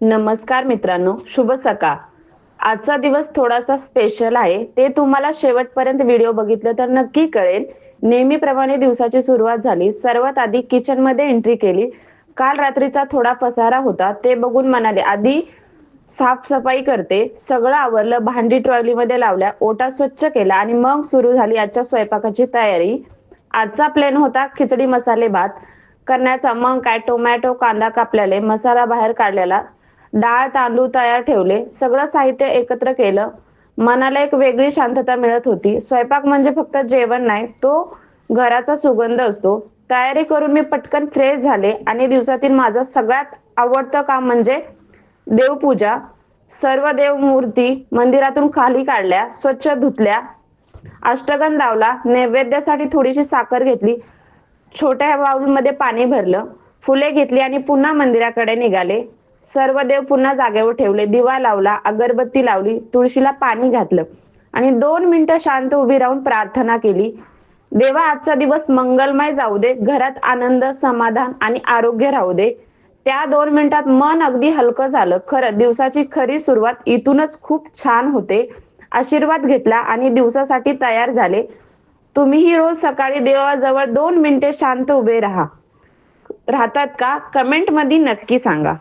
नमस्कार मित्रांनो शुभ सकाळ. आजचा दिवस थोडासा स्पेशल आहे. ते तुम्हाला शेवटपर्यंत व्हिडिओ बघितलं तर नक्की कळेल. नेहमीप्रमाणे दिवसाची सुरुवात झाली. सर्वात आधी किचनमध्ये एंट्री केली. काल रात्रीचा थोडा पसारा होता. ते बघून म्हणाले आधी साफसफाई करते. सगळं आवरलं. भांडी ट्रॉलीमध्ये लावल्या. ओटा स्वच्छ केला आणि मग सुरू झाली आजच्या स्वयंपाकाची तयारी. आजचा प्लेन होता खिचडी मसाले भात करण्याचा. मग काय टोमॅटो कांदा कापलेले मसाला बाहेर काढलेला. डाळ तांदूळ तयार ठेवले. सगळं साहित्य एकत्र केलं. मनाला एक वेगळी शांतता मिळत होती. स्वयंपाक म्हणजे फक्त जेवण नाही तो घराचा सुगंध असतो. तयारी करून मी पटकन फ्रेश झाले आणि दिवसातील माझं सगळ्यात आवडतं काम म्हणजे देवपूजा. सर्व देव मूर्ती मंदिरातून खाली काढल्या स्वच्छ धुतल्या अष्टगंध लावला नैवेद्यासाठी थोडीशी साखर घेतली छोट्या बाउलमध्ये पाणी भरलं फुले घेतली आणि पुन्हा मंदिराकडे निघाले. सर्व देव पुन्हा जागेवर ठेवले दिवा लावला अगरबत्ती लावली तुळशीला पाणी घातलं आणि दोन मिनिटं शांत उभी राहून प्रार्थना केली. देवा आजचा दिवस मंगलमय जाऊ दे घरात आनंद समाधान आणि आरोग्य राहू दे. त्या दोन मिनिटात मन अगदी हलकं झालं. खरं दिवसाची खरी सुरुवात इथूनच खूप छान होते. आशीर्वाद घेतला आणि दिवसासाठी तयार झाले. तुम्हीही रोज सकाळी देवाजवळ दोन मिनिटे शांत उभे राहा. राहतात का? कमेंटमध्ये नक्की सांगा.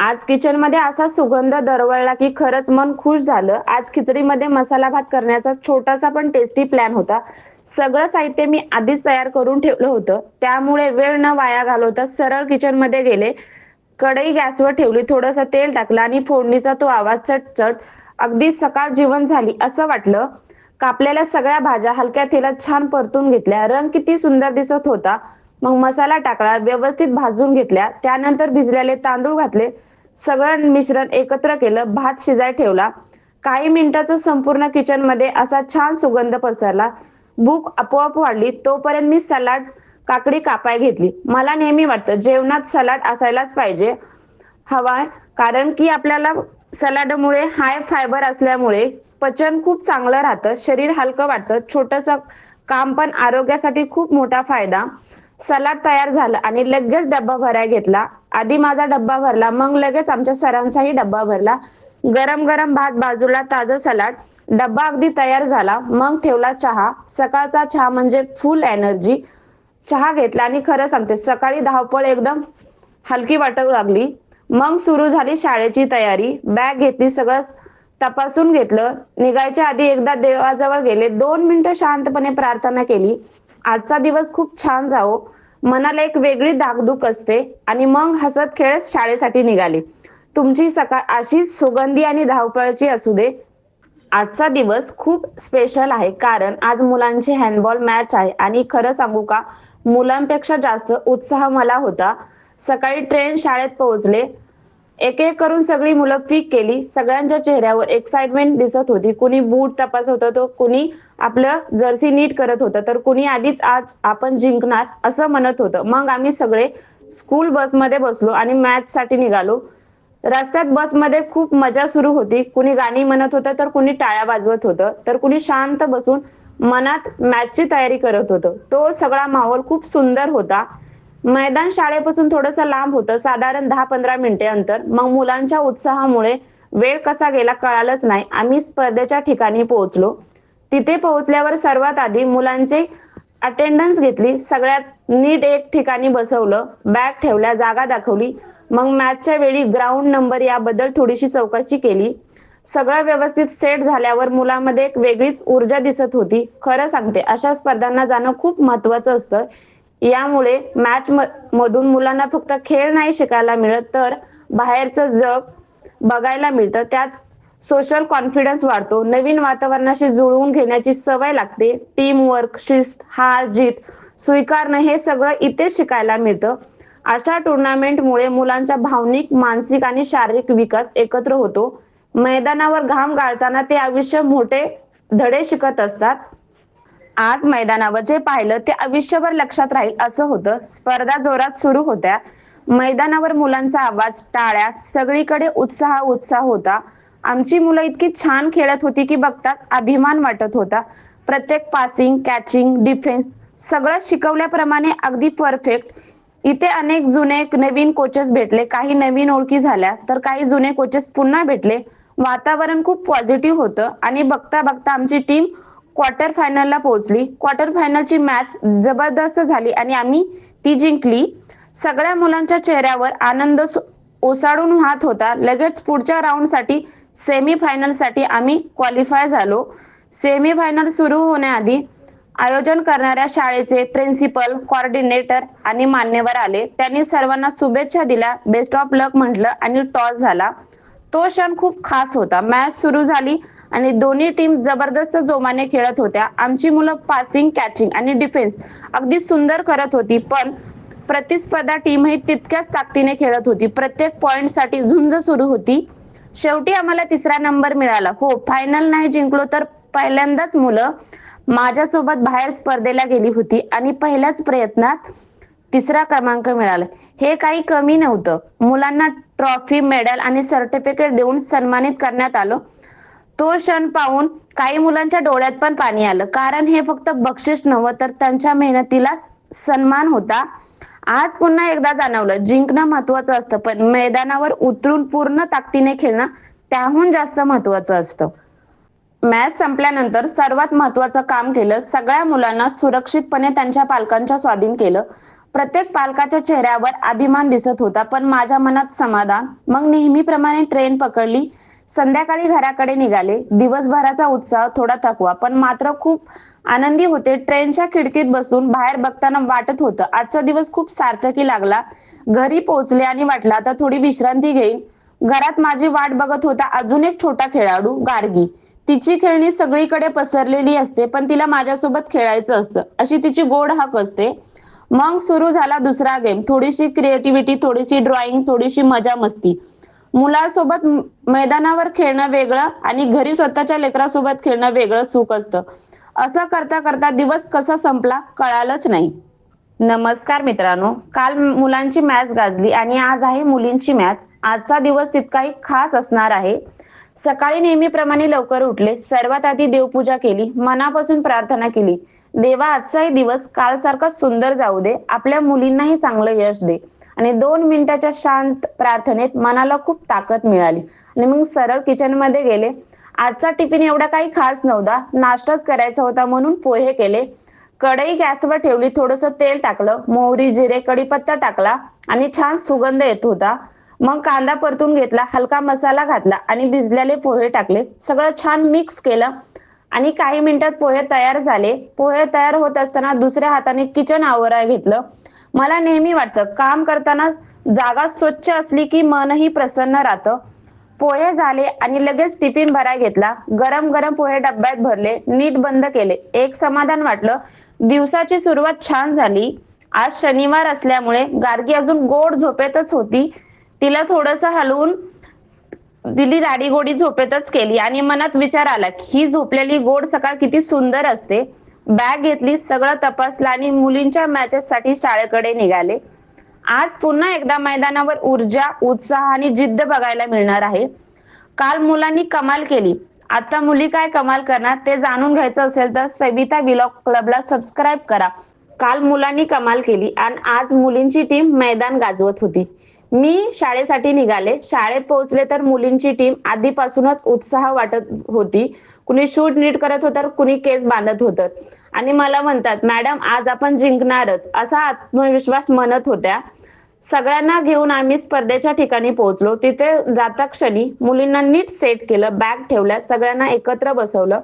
आज किचनमध्ये असा सुगंध दरवळला की खरंच मन खुश झालं. आज खिचडीमध्ये मसाला भात करण्याचा छोटासा पण टेस्टी प्लॅन होता. सगळं साहित्य मी आधीच तयार करून ठेवलं होतं. त्यामुळे वेळ न वाया घालवता सरळ किचनमध्ये गेले. कढई गॅसवर ठेवली. थोडंसं तेल टाकलं आणि फोडणीचा तो आवाज चटचट अगदी सकाळ जीवन झाली असं वाटलं. कापलेल्या सगळ्या भाज्या हलक्या तेलात छान परतून घेतल्या. रंग किती सुंदर दिसत होता. मग मसाला टाकला व्यवस्थित भाजून घेतल्या. त्यानंतर भिजलेले तांदूळ घातले. सगळं मिश्रण एकत्र केलं भात शिजाय ठेवला. काही मिनिटाचं संपूर्ण किचनमध्ये असा छान सुगंध पसरला. भूक आपोआप वाढली. तोपर्यंत मी सलाड काकडी कापाय घेतली. मला नेहमी वाटतं जेवणात सलाड असायलाच पाहिजे. हवाय कारण की आपल्याला सलाडमुळे हाय फायबर असल्यामुळे पचन खूप चांगलं राहतं. शरीर हलकं वाटतं. छोटस काम पण आरोग्यासाठी खूप मोठा फायदा. सलाड तयार झालं आणि लगेच डब्बा भराय घेतला. आधी माझा डब्बा भरला मग लगेच आमच्या सरांचाही डब्बा भरला. गरम गरम भात बाजूला ताजं सलाड. डब्बा अगदी तयार झाला मग ठेवला चहा. सकाळचा चहा म्हणजे फुल एनर्जी चहा घेतला आणि खरं सांगते सकाळी धावपळ एकदम हलकी वाटू लागली. मग सुरू झाली शाळेची तयारी. बॅग घेतली सगळं तपासून घेतलं. निघायच्या आधी एकदा देवाजवळ गेले. दोन मिनिटं शांतपणे प्रार्थना केली. आजचा दिवस खूप छान जावो. मनाला एक वेगळी धाकधूक असते आणि मग हसत खेळत शाळेसाठी निघाले. तुमची सकाळ अशीच सुगंधी आणि धावपळची असू दे. आजचा दिवस खूप स्पेशल आहे कारण आज मुलांची हँडबॉल मॅच आहे आणि खरं सांगू का मुलांपेक्षा जास्त उत्साह मला होता. सकाळी ट्रेन शाळेत पोहोचले. एक एक करून सगळी मुलं क्लिक केली. सगळ्यांच्या चेहऱ्यावर एक्साइटमेंट दिसत होती. कुणी बूट तपासत होतं कुणी आपलं जर्सी नीट करत होतं. तर कुणी आधीच आज आपण जिंकणार असं म्हणत होतं. मग आम्ही सगळे स्कूल बसमध्ये बसलो आणि मॅच साठी निघालो. रस्त्यात बसमध्ये खूप मजा सुरू होती. कुणी गाणी म्हणत होतं तर कुणी टाळ्या वाजवत होतं. तर कुणी शांत बसून मनात मॅचची तयारी करत होतं. तो सगळा माहोल खूप सुंदर होता. मैदान शाळेपासून थोडंसं लांब होतं. साधारण दहा पंधरा मिनिटे अंतर. मग मुलांच्या उत्साहामुळे वेळ कसा गेला कळालंच नाही. आम्ही स्पर्धेच्या ठिकाणी पोहोचलो. तिथे पोहोचल्यावर सर्वात आधी मुलांचे अटेंडन्स घेतली. सगळ्यात नीट एक ठिकाणी बसवलं. बॅग ठेवल्या जागा दाखवली. मग मॅचच्या वेळी ग्राउंड नंबर याबद्दल थोडीशी चौकशी केली. सगळं व्यवस्थित सेट झाल्यावर मुलामध्ये एक वेगळीच ऊर्जा दिसत होती. खरं सांगते अशा स्पर्धांना जाणं खूप महत्वाचं असतं. यामुळे मॅच मधून मुलांना फक्त खेळ नाही शिकायला मिळत तर बाहेरचं जग बघायला मिळतं. त्यात सोशल कॉन्फिडन्स वाढतो. नवीन वातावरणाशी जुळवून घेण्याची सवय लागते. टीम वर्क शिस्त हार जीत स्वीकारणं हे सगळं इथे शिकायला मिळतं. अशा टुर्नामेंटमुळे मुलांचा भावनिक मानसिक आणि शारीरिक विकास एकत्र होतो. मैदानावर घाम गाळताना ते आयुष्य मोठे धडे शिकत असतात. आज मैदानावर जे पाहिलं ते आयुष्यभर लक्षात राहील असं होतं. स्पर्धा जोरात सुरू होत्या. मैदानावर मुलांचा आवाज टाळ्या सगळीकडे उत्साह उत्साह होता. आमची मुलं इतकी छान खेळत होती की बघताच अभिमान वाटत होता. प्रत्येक पासिंग कॅचिंग डिफेन्स सगळं शिकवल्याप्रमाणे अगदी परफेक्ट इथे अनेक जुने नवीन कोचेस भेटले. काही नवीन ओळखी झाल्या तर काही जुने कोचेस पुन्हा भेटले. वातावरण खूप पॉझिटिव्ह होतं आणि बघता बघता आमची टीम क्वार्टर फायनलला पोहोचली. क्वार्टर फायनलची मॅच जबरदस्त झाली आणि आम्ही ती जिंकली. सगळ्या मुलांच्या चेहऱ्यावर आनंद ओसाडून वाहत होता. लगेच पुढच्या राऊंडसाठी सेमी साठी आम्ही क्वालिफाय झालो. सेमी फायनल सुरू होण्याआधी आयोजन करणाऱ्या शाळेचे प्रिन्सिपल कोऑर्डिनेटर आणि मान्यवर आले. त्यांनी सर्वांना शुभेच्छा दिल्या. बेस्ट ऑफ लक म्हटलं आणि टॉस झाला. तो क्षण खूप खास होता. मॅच सुरू झाली. आणि दोन्ही टीम जबरदस्त जोमाने खेळत होत्या. आमची मुलं पासिंग कॅचिंग आणि डिफेन्स अगदी सुंदर करत होती पण प्रतिस्पर्धा टीम ही तितक्याच ताकदीने खेळत होती. प्रत्येक पॉइंटसाठी झुंज सुरू होती. शेवटी आम्हाला तिसरा नंबर मिळाला. हो फायनल नाही जिंकलो तर पहिल्यांदाच मुलं माझ्यासोबत बाहेर स्पर्धेला गेली होती आणि पहिल्याच प्रयत्नात तिसरा क्रमांक मिळाला. हे काही कमी नव्हतं. मुलांना ट्रॉफी मेडल आणि सर्टिफिकेट देऊन सन्मानित करण्यात आलं. तो क्षण पाहून काही मुलांच्या डोळ्यात पण पाणी आलं. कारण हे फक्त बक्षीस नव्हतं तर त्यांच्या मेहनतीला सन्मान होता. आज पुन्हा एकदा जाणवलं जिंकणं महत्वाचं असतं पण मैदानावर उतरून पूर्ण ताकदीने खेळणं त्याहून जास्त महत्वाचं असतं. मॅच संपल्यानंतर सर्वात महत्वाचं काम केलं सगळ्या मुलांना सुरक्षितपणे त्यांच्या पालकांच्या स्वाधीन केलं. प्रत्येक पालकाच्या चेहऱ्यावर अभिमान दिसत होता पण माझ्या मनात समाधान. मग नेहमीप्रमाणे ट्रेन पकडली संध्याकाळी घराकडे निघाले. दिवसभराचा उत्साह थोडा थकवा पण मात्र खूप आनंदी होते. ट्रेनच्या खिडकीत बसून बाहेर बघताना वाटत होतं आजचा दिवस खूप सार्थकी लागला. घरी पोहोचले आणि वाटलं आता थोडी विश्रांती घेईन. घरात माझी वाट बघत होता अजून एक छोटा खेळाडू गार्गी. तिची खेळणी सगळीकडे पसरलेली असते पण तिला माझ्यासोबत खेळायचं असतं. अशी तिची गोड हक असते. मग सुरू झाला दुसरा गेम थोडीशी क्रिएटिव्हिटी थोडीशी ड्रॉइंग थोडीशी मजा मस्ती. मुलासोबत मैदानावर खेळणं वेगळं आणि घरी स्वतःच्या लेकरासोबत खेळणं वेगळं सुख असतं. असं करता करता दिवस कसा संपला कळालंच नाही. नमस्कार मित्रांनो काल मुलांची मॅच गाजली आणि आज आहे मुलींची मॅच. आजचा दिवस तितकाही खास असणार आहे. सकाळी नेहमीप्रमाणे लवकर उठले सर्वात आधी देवपूजा केली मनापासून प्रार्थना केली. देवा आजचाही दिवस कालसारखा सुंदर जाऊ दे आपल्या मुलींनाही चांगलं यश दे. आणि दोन मिनिटाच्या शांत प्रार्थनेत मनाला खूप ताकद मिळाली. आणि मग सरळ किचनमध्ये गेले. आजचा टिफिन एवढा काही खास नव्हता. नाश्ताच करायचा होता म्हणून पोहे केले. कढई गॅसवर ठेवली. थोडस तेल टाकलं. मोहरी जिरे कढीपत्ता टाकला आणि छान सुगंध येत होता. मग कांदा परतून घेतला. हलका मसाला घातला आणि भिजलेले पोहे टाकले. सगळं छान मिक्स केलं. आणि काही मिनिटात पोहे तयार झाले. पोहे तयार होत असताना दुसऱ्या हाताने किचन आवरा घेतलं. मला नेहमी वाटतं काम करताना जागा स्वच्छ असली की मनही प्रसन्न राहतं. पोहे झाले आणि लगेच टिफिन भराय घेतला गरम गरम पोहे डब्यात भरले नीट बंद केले. एक समाधान वाटलं दिवसाची सुरुवात छान झाली. आज शनिवार असल्यामुळे गार्गी अजून गोड झोपेतच होती. तिला थोडस हलवून दिली राडीगोडी झोपेतच केली आणि मनात विचार आला की ही झोपलेली गोड सकाळ किती सुंदर असते. बॅग घेतली सगळं तपासलं आणि मुलींच्या मॅचेस साठी शाळेकडे निघाले. आज पुन्हा एकदा मैदानावर ऊर्जा उत्साह आणि जिद्द बघायला मिळणार आहे. काल मुलांनी कमाल केली. आता मुली काय कमाल करणार ते जाणून घ्यायचं असेल तर सविता विलॉग क्लबला सबस्क्राईब करा. काल मुलांनी कमाल केली आणि आज मुलींची टीम मैदान गाजवत होती. मी शाळेसाठी निघाले. शाळेत पोहोचले तर मुलींची टीम आधीपासूनच उत्साह वाटत होती. कुणी शूट नीट करत होतं कुणी केस बांधत होतं. आणि मला म्हणतात मॅडम आज आपण जिंकणारच. असा आत्मविश्वास म्हणत होत्या. सगळ्यांना घेऊन आम्ही स्पर्धेच्या ठिकाणी पोहोचलो. तिथे जाता क्षणी मुलींना नीट सेट केलं बॅग ठेवल्या सगळ्यांना एकत्र बसवलं.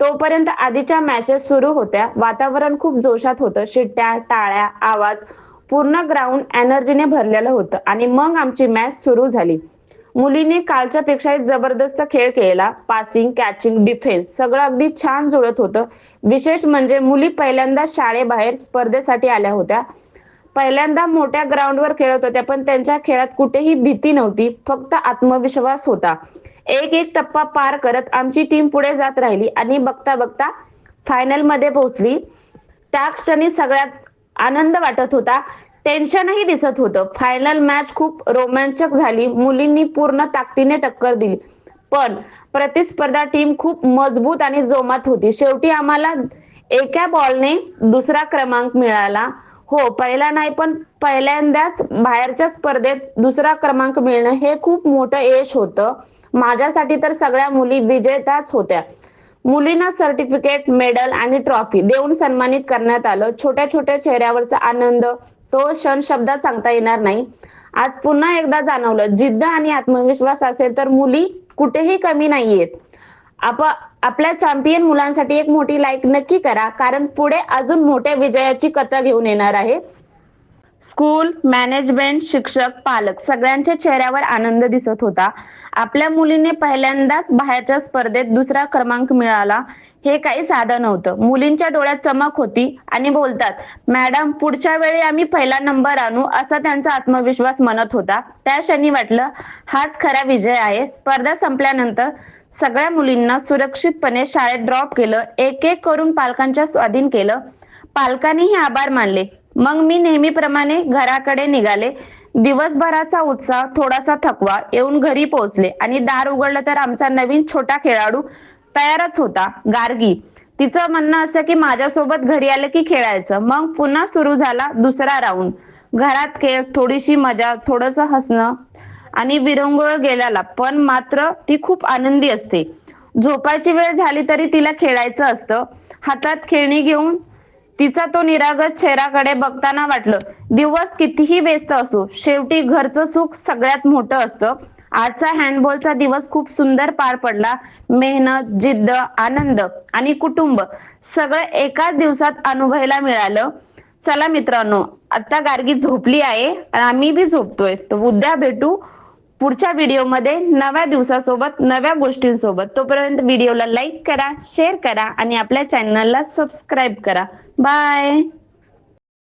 तोपर्यंत आधीच्या मॅचेस सुरू होत्या. वातावरण खूप जोशात होतं. शिट्ट्या टाळ्या आवाज पूर्ण ग्राउंड एनर्जीने भरलेलं होतं. आणि मग आमची मॅच सुरू झाली. मुलींनी कालच्या पेक्षा जबरदस्त खेळ केला पासिंग कॅचिंग डिफेन्स सगळं अगदी छान जुळत होतं. विशेष म्हणजे मुली पहिल्यांदा शाळेबाहेर स्पर्धेसाठी आल्या होत्या. पहिल्यांदा मोठ्या ग्राउंडवर खेळत होत्या पण त्यांच्या खेळात कुठेही भीती नव्हती. फक्त आत्मविश्वास होता. एक एक टप्पा पार करत आमची टीम पुढे जात राहिली आणि बघता बघता फायनलमध्ये पोहोचली. त्या क्षणी सगळ्यात आनंद वाटत होता. टेन्शनही दिसत होतं. फायनल मॅच खूप रोमांचक झाली. मुलींनी पूर्ण ताकदीने टक्कर दिली. पण प्रतिस्पर्धा टीम खूप मजबूत आणि जोमात होती. शेवटी आम्हाला एका बॉलने दुसरा क्रमांक मिळाला. हो पहिला नाही पण पहिल्यांदाच बाहेरच्या स्पर्धेत दुसरा क्रमांक मिळणं हे खूप मोठं यश होतं. माझ्यासाठी तर सगळ्या मुली विजेत्याच होत्या. मुलींना सर्टिफिकेट मेडल आणि ट्रॉफी देऊन सन्मानित करण्यात आलं. छोट्या छोट्या चेहऱ्यावरचा आनंद तो क्षण शब्दात सांगता येणार नाही. आज पुन्हा एकदा जाणवलं जिद्द आणि आत्मविश्वास असेल तर मुली कुठेही कमी नाहीयेत. आप आपल्या चॅम्पियन मुलांसाठी एक मोठी लाईक नक्की करा कारण पुढे अजून मोठ्या विजयाची कथा घेऊन येणार आहे. स्कूल मॅनेजमेंट शिक्षक पालक सगळ्यांच्या चेहऱ्यावर आनंद दिसत होता. आपल्या मुलीने पहिल्यांदाच बाहेरच्या स्पर्धेत दुसरा क्रमांक मिळाला. हे काही साधं नव्हतं. मुलींच्या डोळ्यात चमक होती आणि बोलतात मॅडम पुढच्या वेळी आम्ही पहिला नंबर आणू असा त्यांचा आत्मविश्वास म्हणत होता. त्या क्षणी वाटलं हाच खरा विजय आहे. स्पर्धा संपल्यानंतर सगळ्या मुलींना सुरक्षितपणे शाळेत ड्रॉप केलं एक एक करून पालकांच्या स्वाधीन केलं. पालकांनीही आभार मानले. मग मी नेहमीप्रमाणे घराकडे निघाले. दिवसभराचा उत्साह थोडासा थकवा येऊन घरी पोहोचले आणि दार उघडलं तर आमचा नवीन छोटा खेळाडू तयारच होता गार्गी. तिचं म्हणणं असं की माझ्यासोबत घरी आलं की खेळायचं. मग पुन्हा सुरू झाला दुसरा राऊंड घरात खेळ थोडीशी मजा थोडस हसणं आणि विरंगुळ गेल्याला. पण मात्र ती खूप आनंदी असते. झोपायची वेळ झाली तरी तिला खेळायचं असतं. हातात खेळणी घेऊन तिचा तो निरागस चेहराकडे बघताना वाटलं दिवस कितीही व्यस्त असो शेवटी घरचं सुख सगळ्यात मोठं असतं. आजचा हँडबॉलचा दिवस खूप सुंदर पार पडला. मेहनत जिद्द आनंद आणि कुटुंब सगळं एकाच दिवसात अनुभवायला मिळालं. चला मित्रांनो आता गार्गी झोपली आहे आणि आम्ही बी झोपतोय. तर उद्या भेटू पुढच्या व्हिडिओमध्ये नव्या दिवसासोबत नव्या गोष्टींसोबत. तोपर्यंत व्हिडिओला लाईक करा शेअर करा आणि आपल्या चॅनलला सबस्क्राईब करा. बाय